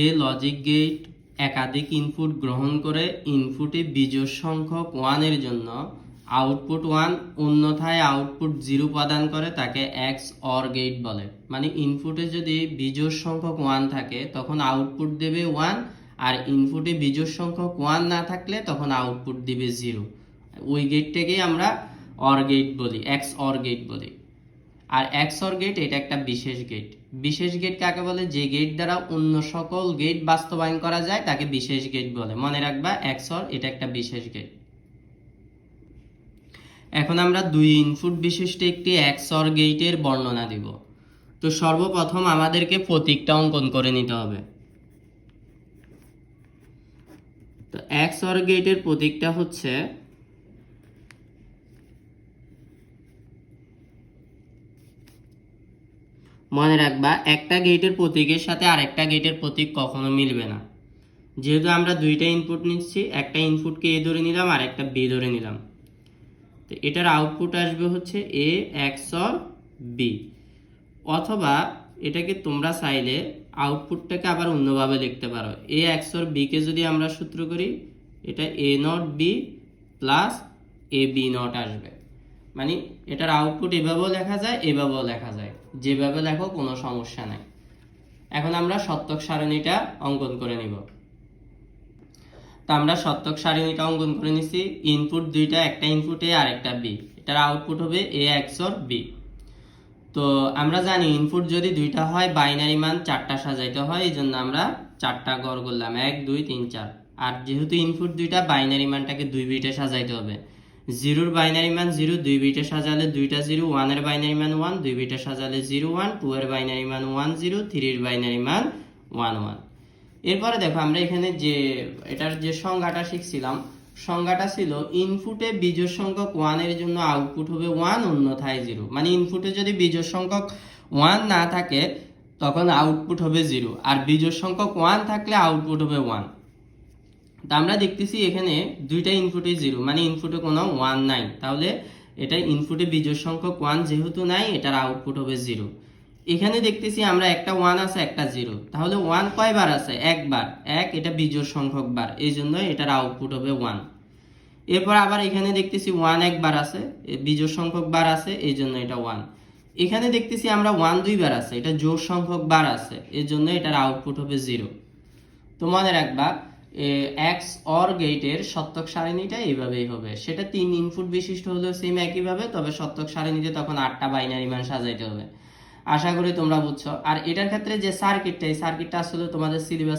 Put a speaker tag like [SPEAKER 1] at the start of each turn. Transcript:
[SPEAKER 1] যে logic gate একাধিক input গ্রহণ করে ইনপুটে বিজোড় সংখ্যক ওয়ানের জন্য আউটপুট ওয়ান অন্যথায় আউটপুট জিরো প্রদান করে তাকে এক্স অর গেট বলে। মানে ইনপুটে যদি বিজোড় সংখ্যক ওয়ান থাকে, তখন আউটপুট দেবে ওয়ান আর ইনপুটে বিজোড় সংখ্যক ওয়ান না থাকলে তখন আউটপুট দিবে জিরো ওই গেটটাকেই আমরা অর গেট বলি এক্স অর গেট বলি। আর এক্সর গেট এটা একটা বিশেষ গেট বিশেষ গেট কাকে বলে? যে গেট দ্বারা অন্য সকল গেট বাস্তবায়ন করা যায়, তাকে বিশেষ গেট বলে। মনে রাখবা, এক্সর এটা একটা বিশেষ গেট এখন আমরা দুই ইনপুট বিশিষ্ট একটি এক্সর গেটের বর্ণনা দিব। তো সর্বপ্রথম আমাদেরকে প্রতীকটা অঙ্কন করে নিতে হবে। তো এক্সর গেটের প্রতীকটা হচ্ছে মনে রাখবা, একটা গেটের প্রতীকের সাথে আরেকটা গেটের প্রতীক কখনো মিলবে না। যেহেতু আমরা দুইটা ইনপুট নিচ্ছি, একটা ইনপুটকে এ ধরে নিলাম আর একটা বি ধরে নিলাম। তো এটার আউটপুট আসবে হচ্ছে এ এক্স অর বি অথবা এটাকে তোমরা চাইলে আউটপুটটাকে আবার অন্যভাবে লিখতে পারো। এ এক্স অর বিকে যদি আমরা সূত্র করি, এটা A NOT B plus A B NOT আসবে। মানে এটার আউটপুট এভাবেও লেখা যায়, এভাবেও লেখা যায়। যেভাবে লেখো কোনো সমস্যা নাই। এখন আমরা সত্যক সারণীটা অঙ্কন করে নিব। তো আমরা সত্যক সারণীটা অঙ্কন করে নিছি। ইনপুট দুইটা, একটা ইনপুট এ আর একটা বি এটার আউটপুট হবে এ এক্সর বি তো আমরা জানি ইনপুট যদি দুইটা হয় বাইনারি মান চারটা সাজাইতে হয়, এই জন্য আমরা চারটা গড় করলাম। এক, দুই, তিন, চার। আর যেহেতু ইনপুট দুইটা বাইনারি মানটাকে দুই বিটে সাজাইতে হবে। জিরোর বাইনারি মান জিরো, দুই বিটে সাজালে দুইটা জিরো, ওয়ানের বাইনারি মান ওয়ান, দুই বিটে সাজালে জিরো, ওয়ান, টু এর বাইনারি মান ওয়ান, জিরো, থ্রির বাইনারি মান ওয়ান ওয়ান। এরপরে দেখো আমরা এখানে যে, এটার যে সংজ্ঞাটা শিখছিলাম, সংজ্ঞাটা ছিল ইনপুটে বিজোড় সংখ্যক ওয়ানের জন্য আউটপুট হবে ওয়ান অন্যথায় জিরো মানে ইনপুটে যদি বিজোড় সংখ্যক ওয়ান না থাকে, তখন আউটপুট হবে জিরো আর বিজোড় সংখ্যক ওয়ান থাকলে আউটপুট হবে ওয়ান তা আমরা দেখতেছি এখানে দুইটা ইনপুটে জিরো মানে ইনপুটে কোনো ওয়ান নাই। তাহলে এটা ইনপুটে বিজোড় সংখ্যক ওয়ান যেহেতু নাই, এটার আউটপুট হবে জিরো এখানে দেখতেছি আমরা একটা ওয়ান আছে, একটা জিরো তাহলে ওয়ান কয়বার আছে? একবার। এক, এটা বিজোড় সংখ্যক বার। এই জন্য এটার আউটপুট হবে ওয়ান এরপর আবার এখানে দেখতেছি ওয়ান একবার আছে বিজোড় সংখ্যক বার আছে, এই জন্য এটা ওয়ান এখানে দেখতেছি আমরা ওয়ান দুইবার আছে, এটা জোর সংখ্যক বার আছে, এর জন্য এটার আউটপুট হবে জিরো তো মনে রাখবা এক্স অর গেটের সত্যক সারণীটা এইভাবেই হবে। সেটা তিন ইনপুট বিশিষ্ট হলেও সেম একইভাবে, তবে সত্যক সারণীতে তখন আটটা বাইনারি মান সাজাইতে হবে। আশা করি তোমরা বুঝছ। আর এটার ক্ষেত্রে যে সার্কিটটা এই সার্কিটটা আসলে তোমাদের সিলেবাস